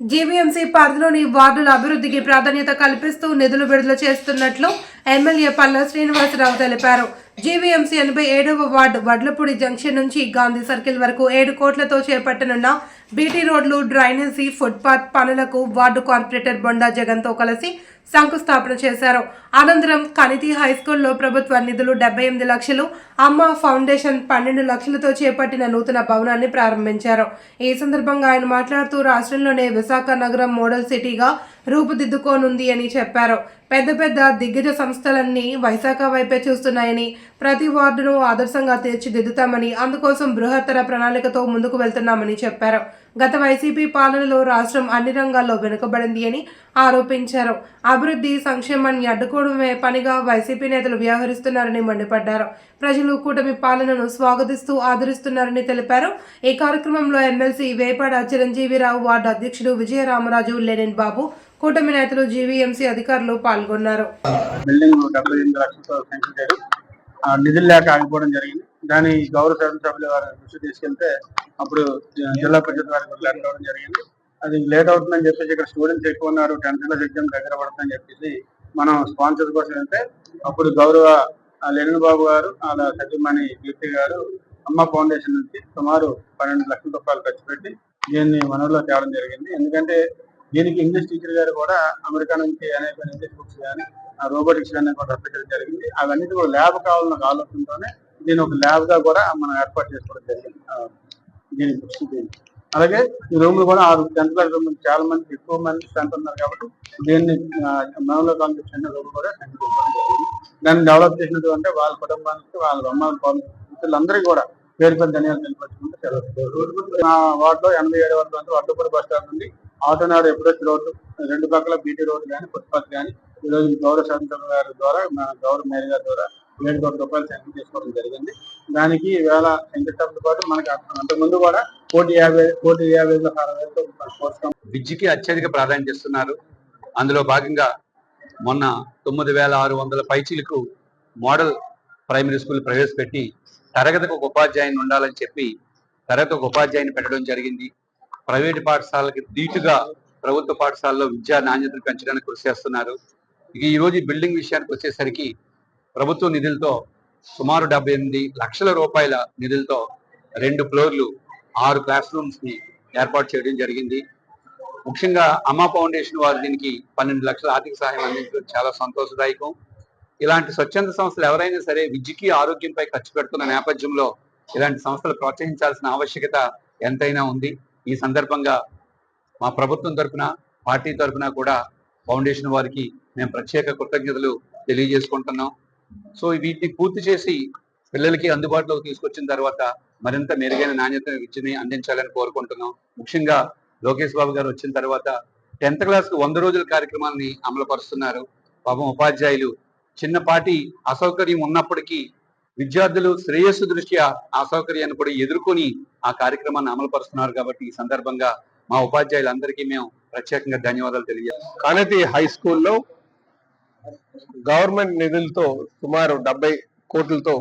GVMC పరిధిలోని వార్డుల అభివృద్ధికి ప్రాధాన్యత కల్పిస్తూ నిధులు విడుదల చేస్తున్నట్లు ఎమ్మెల్యే పల్ల శ్రీనివాసరావు తెలిపారు. జీవీఎంసీ ఎనభై ఏడవ వార్డు వడ్లపూడి జంక్షన్ నుంచి గాంధీ సర్కిల్ వరకు ఏడు కోట్లతో చేపట్టనున్న బీటీ రోడ్లు డ్రైనేజీ ఫుట్పాత్ పనులకు వార్డు కార్పొరేటర్ బొండా జగన్తో కలిసి శంకుస్థాపన చేశారు. అనంతరం కనితి హై స్కూల్లో ప్రభుత్వ నిధులు డెబ్బై ఎనిమిది లక్షలు అమ్మ ఫౌండేషన్ పన్నెండు లక్షలతో చేపట్టిన నూతన భవనాన్ని ప్రారంభించారు. ఈ సందర్భంగా ఆయన మాట్లాడుతూ రాష్ట్రంలోనే విశాఖ నగరం మోడల్ సిటీగా రూపుదిద్దుకోనుంది అని చెప్పారు. పెద్ద పెద్ద దిగ్గజ సంస్థలన్నీ వైశాఖ వైపే చూస్తున్నాయని ప్రతి వార్డును ఆదర్శంగా తీర్చిదిద్దుతామని అందుకోసం బృహత్తర ప్రణాళికతో ముందుకు వెళ్తున్నామని చెప్పారు. గత వైసీపీ పాలనలో రాష్ట్రం అన్ని రంగాల్లో వెనుకబడింది అని ఆరోపించారు. అభివృద్ధి సంక్షేమాన్ని అడ్డుకోవడమే పనిగా వైసీపీ నేతలు వ్యవహరిస్తున్నారని మండిపడ్డారు. ప్రజలు కూటమి పాలనను స్వాగతిస్తూ ఆదరిస్తున్నారని తెలిపారు. ఈ కార్యక్రమంలో ఎమ్మెల్సీ వేపాడ చిరంజీవిరావు వార్డు అధ్యక్షుడు విజయరామరాజు లెనిన్ బాబు కూటమి నేతలు జీవీఎంసీ అధికారులు పాల్గొన్నారు. ఆ నిధులు లేక ఆగిపోవడం జరిగింది. దాన్ని గౌరవ శాసనసభ్యుల వారి దృష్టి తీసుకెళ్తే అప్పుడు జిల్లా పరిషత్ వారికి లేట్ అవ్వడం జరిగింది. అది లేట్ అవుతుందని చెప్పేసి ఇక్కడ స్టూడెంట్స్ ఎక్కువ ఉన్నారు టెన్త్ క్లాస్ ఎగ్జామ్ దగ్గర పడుతుందని చెప్పేసి మనం స్పాన్సర్ కోసం వెళ్తే అప్పుడు గౌరవ లెనిన్ బాబు గారు అలా సత్యమణి కీర్తి గారు అమ్మ ఫౌండేషన్ నుంచి సుమారు పన్నెండు లక్షల రూపాయలు ఖర్చు పెట్టి దీన్ని మనలో తేవడం జరిగింది. ఎందుకంటే దీనికి ఇంగ్లీష్ టీచర్ గారు కూడా అమెరికా నుంచి అనేక ఇంగ్లీష్ బుక్స్ కానీ రోబోటిక్స్ అన్ని కూడా రప్పించడం జరిగింది. అవన్నీ కూడా ల్యాబ్ కావాలన్న ఆలోచనతోనే దీని ఒక ల్యాబ్గా కూడా మనం ఏర్పాటు చేసుకోవడం జరిగింది. దీని అలాగే ఈ రూమ్ కూడా ఆరు టెన్త్ క్లాస్ రూమ్ చాలా మంది ఎక్కువ మంది స్ట్రెంత్ ఉన్నారు కాబట్టి దీన్ని మనలో కాలేజ్ చిన్న రూమ్ కూడా సెంటర్ జరిగింది. దాన్ని డెవలప్ చేసినటువంటి వాళ్ళ కుటుంబానికి వాళ్ళ అమ్మ మిత్రులందరికీ కూడా పేరు పేరు ధన్యవాదాలు తెలిపించుకుంటే సెలవు. మా వార్డులో ఎనభై ఏడు వరకు అంటే వడ్డపూడి బస్ స్టాండ్ నుండి ఆటోనాడు ఎప్పుడొచ్చి రోడ్డు రెండు పక్కల బీటీ రోడ్డు కానీ ఫుట్పాత్ కానీ ఈరోజు గౌరవ శాంతం గారి ద్వారా మన గౌరవ మేయర్ గారి ద్వారా ఏడు కోట్ల రూపాయలు శాంక్షన్ చేసుకోవడం జరిగింది. దానికి వేల శంకుస్థాపనతో పాటు మనకి అంతకుముందు కూడా కోటి యాభై కోటి యాభై వేల అరవై వేలతో విద్యకి అత్యధిక ప్రాధాన్యత ఇస్తున్నారు. అందులో భాగంగా మొన్న తొమ్మిది వేల ఆరు వందల పైచీలకు మోడల్ ప్రైమరీ స్కూల్ ప్రవేశపెట్టి తరగతికి ఒక ఉపాధ్యాయుని ఉండాలని చెప్పి తరగతి ఒక ఉపాధ్యాయుని పెట్టడం జరిగింది. ప్రైవేటు పాఠశాలకి ధీటుగా ప్రభుత్వ పాఠశాలలో విద్యా నాణ్యతను పెంచడానికి కృషి చేస్తున్నారు. ఇక ఈ రోజు బిల్డింగ్ విషయానికి వచ్చేసరికి ప్రభుత్వ నిధులతో సుమారు డెబ్బై ఎనిమిది లక్షల రూపాయల నిధులతో రెండు ఫ్లోర్లు ఆరు క్లాస్ రూమ్స్ని ఏర్పాటు చేయడం జరిగింది. ముఖ్యంగా అమ్మా ఫౌండేషన్ వారు దీనికి పన్నెండు లక్షల ఆర్థిక సహాయం అందించడం చాలా సంతోషదాయకం. ఇలాంటి స్వచ్ఛంద సంస్థలు ఎవరైనా సరే విద్యకి ఆరోగ్యంపై ఖర్చు పెడుతున్న నేపథ్యంలో ఇలాంటి సంస్థలు ప్రోత్సహించాల్సిన ఆవశ్యకత ఎంతైనా ఉంది. ఈ సందర్భంగా మా ప్రభుత్వం తరఫున పార్టీ తరఫున కూడా ఫౌండేషన్ వారికి మేము ప్రత్యేక కృతజ్ఞతలు తెలియజేసుకుంటున్నాం. సో వీటిని పూర్తి చేసి పిల్లలకి అందుబాటులోకి తీసుకొచ్చిన తర్వాత మరింత మెరుగైన నాణ్యత విద్యని అందించాలని కోరుకుంటున్నాం. ముఖ్యంగా లోకేష్ బాబు గారు వచ్చిన తర్వాత టెన్త్ క్లాస్ వంద రోజుల కార్యక్రమాన్ని అమలు పరుస్తున్నారు పాపం ఉపాధ్యాయులు చిన్నపాటి అసౌకర్యం ఉన్నప్పటికీ విద్యార్థులు శ్రేయస్సు దృష్ట్యా అసౌకర్యాన్ని కూడా ఎదుర్కొని ఆ కార్యక్రమాన్ని అమలుపరుస్తున్నారు కాబట్టి ఈ సందర్భంగా మా ఉపాధ్యాయులందరికీ మేము ప్రత్యేకంగా ధన్యవాదాలు తెలియజేస్తాం కానతి హై స్కూల్లో గవర్నమెంట్ నిధులతో సుమారు డెబ్బై కోట్లతో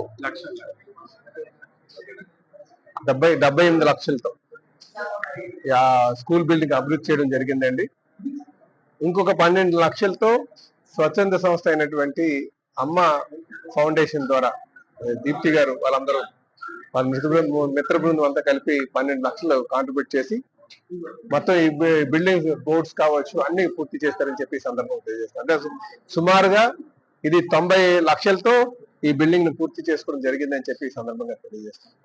డెబ్బై డెబ్బై ఎనిమిది లక్షలతో స్కూల్ బిల్డింగ్ అభివృద్ధి చేయడం జరిగిందండి. ఇంకొక పన్నెండు లక్షలతో స్వచ్ఛంద సంస్థ అయినటువంటి అమ్మ ఫౌండేషన్ ద్వారా దీప్తి గారు వాళ్ళందరూ వాళ్ళ మిత్ర బృందం మిత్ర బృందం అంతా కలిపి పన్నెండు లక్షలు కాంట్రిబ్యూట్ చేసి మొత్తం ఈ బిల్డింగ్ బోర్డ్స్ కావచ్చు అన్ని పూర్తి చేస్తారని చెప్పి సందర్భం సందర్భంగా అంటే సుమారుగా ఇది తొంభై లక్షలతో ఈ బిల్డింగ్ను పూర్తి చేసుకోవడం జరిగిందని చెప్పి సందర్భంగా తెలియజేస్తారు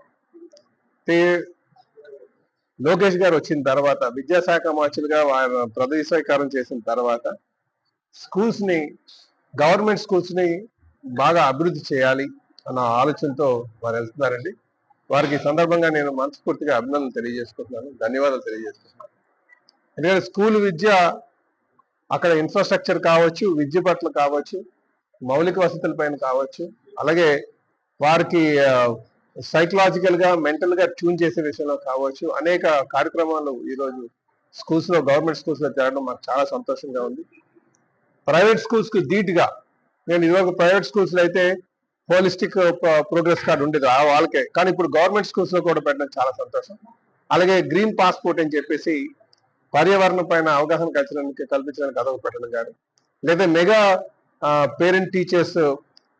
లోకేష్ గారు వచ్చిన తర్వాత విద్యాశాఖ మార్చులుగా వారు స్వీకారం చేసిన తర్వాత స్కూల్స్ని గవర్నమెంట్ స్కూల్స్ని బాగా అభివృద్ధి చేయాలి అన్న ఆలోచనతో వారు వెళ్తున్నారండి. వారికి ఈ సందర్భంగా నేను మనస్ఫూర్తిగా అభినందనలు తెలియజేసుకుంటున్నాను ధన్యవాదాలు తెలియజేస్తున్నాను ఎందుకంటే స్కూల్ విద్య అక్కడ ఇన్ఫ్రాస్ట్రక్చర్ కావచ్చు విద్య పట్ల కావచ్చు మౌలిక వసతుల పైన కావచ్చు అలాగే వారికి సైకలాజికల్గా మెంటల్గా ట్యూన్ చేసే విషయంలో కావచ్చు అనేక కార్యక్రమాలు ఈరోజు స్కూల్స్లో గవర్నమెంట్ స్కూల్స్లో జరగడం మాకు చాలా సంతోషంగా ఉంది. ప్రైవేట్ స్కూల్స్కి ధీటుగా నేను ఇదివరకు ప్రైవేట్ స్కూల్స్లో అయితే హోలిస్టిక్ ప్రోగ్రెస్ కార్డు ఉండేది ఆ వాళ్ళకే. కానీ ఇప్పుడు గవర్నమెంట్ స్కూల్స్లో కూడా పెట్టడం చాలా సంతోషం. అలాగే గ్రీన్ పాస్పోర్ట్ అని చెప్పేసి పర్యావరణం పైన అవగాహన కల్చడానికి కల్పించడానికి అదొక పెట్టడం కానీ లేదా మెగా పేరెంట్ టీచర్స్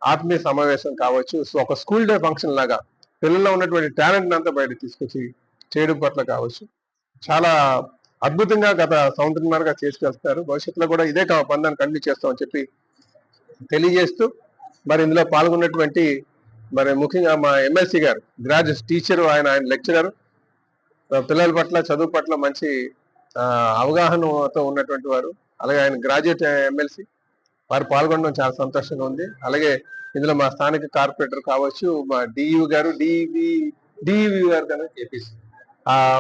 ఆత్మీయ సమావేశం కావచ్చు. సో ఒక స్కూల్ డే ఫంక్షన్ లాగా పిల్లల్లో ఉన్నటువంటి టాలెంట్ అంతా బయట తీసుకొచ్చి చేయడం పట్ల కావచ్చు. చాలా అద్భుతంగా గత సంవత్సరంగా చేసుకెళ్తున్నారు. భవిష్యత్తులో కూడా ఇదే కా- పందాన్ని కంటిన్యూ చేస్తామని చెప్పి తెలియజేస్తూ మరి ఇందులో పాల్గొన్నటువంటి మరి ముఖ్యంగా మా ఎమ్మెల్సీ గారు గ్రాడ్యుయేట్ టీచర్ ఆయన ఆయన లెక్చరర్ పిల్లల పట్ల చదువు పట్ల మంచి అవగాహనతో ఉన్నటువంటి వారు అలాగే ఆయన గ్రాడ్యుయేట్ ఎమ్మెల్సీ వారు పాల్గొనడం చాలా సంతోషంగా ఉంది. అలాగే ఇందులో మా స్థానిక కార్పొరేటర్ కావచ్చు మా డియు గారు డివి డివి గారు కదా ఏపీసీ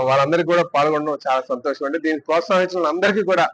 వాళ్ళందరికీ కూడా పాల్గొనడం చాలా సంతోషం అండి. దీన్ని ప్రోత్సహించిన అందరికీ కూడా